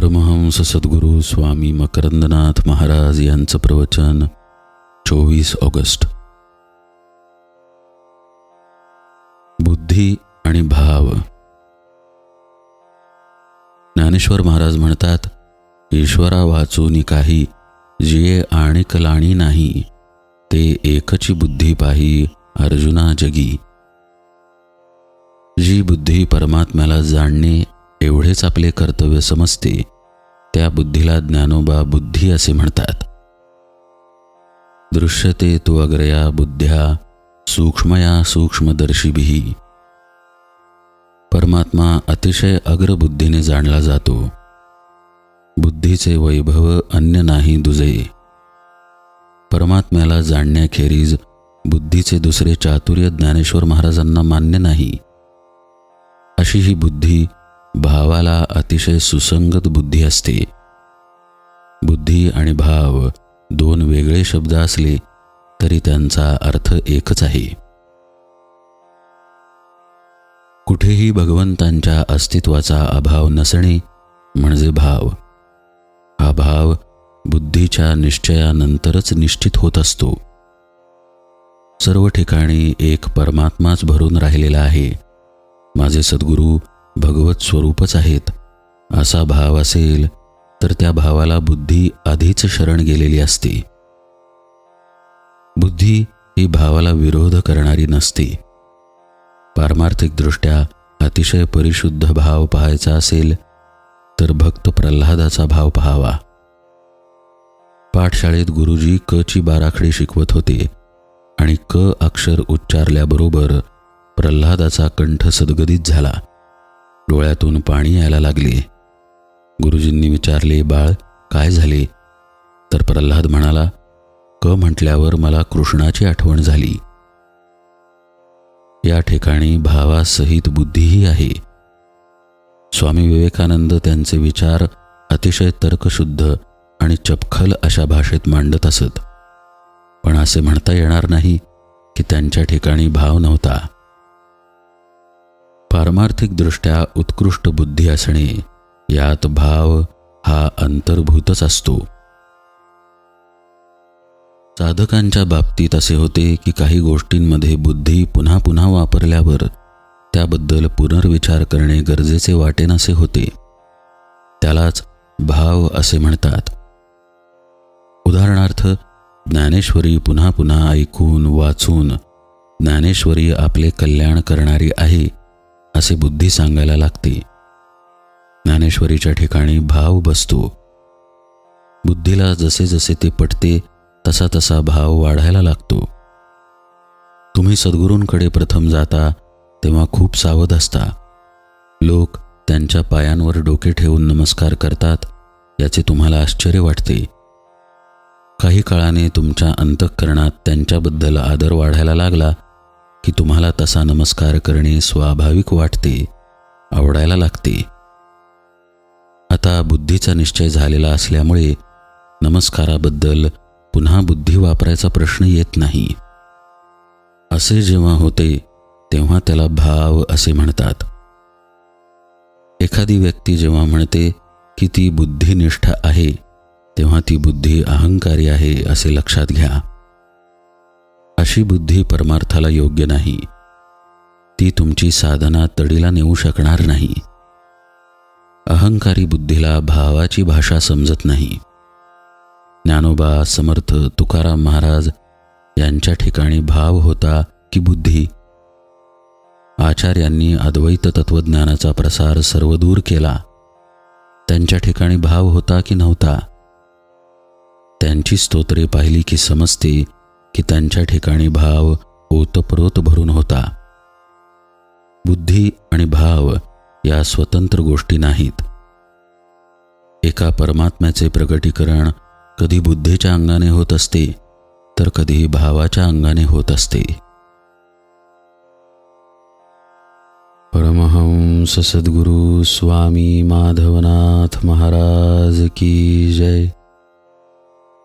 परमहंस सद्गुरू स्वामी मकरंदनाथ महाराज यांचं प्रवचन चोवीस ऑगस्ट. बुद्धी आणि भाव. ज्ञानेश्वर महाराज म्हणतात ईश्वरा वाचून काही जिये आणि कलाणी नाही ते एकची बुद्धी पाही अर्जुना जगी. जी बुद्धी परमात्म्याला जाणणे एवढेच आपले कर्तव्य समजते त्या बुद्धीला ज्ञानोबा बुद्धी असे म्हणतात. दृश्यते तू अग्रया बुद्ध्या सूक्ष्मया सूक्ष्मदर्शीभी. परमात्मा अतिशय अग्रबुद्धीने जाणला जातो. बुद्धीचे वैभव अन्य नाही दुजे. परमात्म्याला जाणण्याखेरीज बुद्धीचे दुसरे चातुर्य ज्ञानेश्वर महाराजांना मान्य नाही. अशी ही बुद्धी भावाला अतिशय सुसंगत बुद्धी असते. बुद्धी आणि भाव दोन वेगळे शब्द असले तरी त्यांचा अर्थ एकच आहे. कुठेही भगवंतांच्या अस्तित्वाचा अभाव नसणे म्हणजे भाव. हा भाव बुद्धीच्या निश्चयानंतरच निश्चित होत असतो. सर्व ठिकाणी एक परमात्माच भरून राहिलेला आहे. माझे सद्गुरू भगवत स्वरूपच आहेत. असा भाव असेल तर त्या भावाला बुद्धी आधीच शरण गेलेली असते. बुद्धी ही भावाला विरोध करणारी नसते. पारमार्थिकदृष्ट्या अतिशय परिशुद्ध भाव पाहायचा असेल तर भक्त प्रल्हादाचा भाव पाहावा. पाठशाळेत गुरुजी क ची बाराखडी शिकवत होते आणि क अक्षर उच्चारल्याबरोबर प्रल्हादाचा कंठ सदगदित झाला. डोळ्यातून पाणी यायला लागले. गुरुजींनी विचारले बाळ काय झाले? तर प्रल्हाद म्हणाला क म्हटल्यावर मला कृष्णाची आठवण झाली. या ठिकाणी भावासहित बुद्धीही आहे. स्वामी विवेकानंद त्यांचे विचार अतिशय तर्कशुद्ध आणि चपखल अशा भाषेत मांडत असत. पण असे म्हणता येणार नाही की त्यांच्या ठिकाणी भाव नव्हता. पारमार्थिकदृष्ट्या उत्कृष्ट बुद्धी असणे यात भाव हा अंतर्भूतच असतो. साधकांच्या बाबतीत असे होते की काही गोष्टींमध्ये बुद्धी पुन्हा पुन्हा वापरल्यावर त्याबद्दल पुनर्विचार करणे गरजेचे वाटेनासे होते. त्यालाच भाव असे म्हणतात. उदाहरणार्थ ज्ञानेश्वरी पुन्हा पुन्हा ऐकून वाचून ज्ञानेश्वरी आपले कल्याण करणारी आहे असे बुद्धी सांगायला लागते. ज्ञानेश्वरीच्या ठिकाणी भाव बसतो. बुद्धीला जसे जसे ते पटते तसा तसा भाव वाढायला लागतो. तुम्ही सद्गुरूंकडे प्रथम जाता तेव्हा खूप सावध असता. लोक त्यांच्या पायांवर डोके ठेवून नमस्कार करतात याचे तुम्हाला आश्चर्य वाटते. काही काळाने तुमच्या अंतःकरणात त्यांच्याबद्दल आदर वाढायला लागला की तुम्हाला तसा नमस्कार करणे स्वाभाविक वाटते आवडायला लागते. आता बुद्धीचा निश्चय झालेला असल्यामुळे नमस्काराबद्दल पुन्हा बुद्धी वापरायचा प्रश्न येत नाही. असे जेव्हा होते तेव्हा त्याला भाव असे म्हणतात. एखादी व्यक्ती जेव्हा म्हणते की ती बुद्धिनिष्ठ आहे तेव्हा ती बुद्धी अहंकारी आहे असे लक्षात घ्या. अशी बुद्धी परमार्थाला योग्य नाही. ती तुमची साधना तडीला नेऊ शकणार नाही. अहंकारी बुद्धीला भावाची भाषा समजत नाही. ज्ञानोबा समर्थ तुकाराम महाराज यांच्या ठिकाणी भाव होता की बुद्धी? आचार्यांनी अद्वैत तत्वज्ञानाचा प्रसार सर्वदूर केला. त्यांच्या ठिकाणी भाव होता की नव्हता? त्यांची स्तोत्रे पाहिली की समजते की त्यांच्या ठिकाणी भाव ओतप्रोत भरून होता. बुद्धी आणि भाव या स्वतंत्र गोष्टी नाहीत. एका परमात्म्याचे प्रगटीकरण कधी बुद्धीच्या अंगाने होत असते तर कधी भावाच्या अंगाने होत असते. परमहंस सद्गुरु स्वामी माधवनाथ महाराज की जय.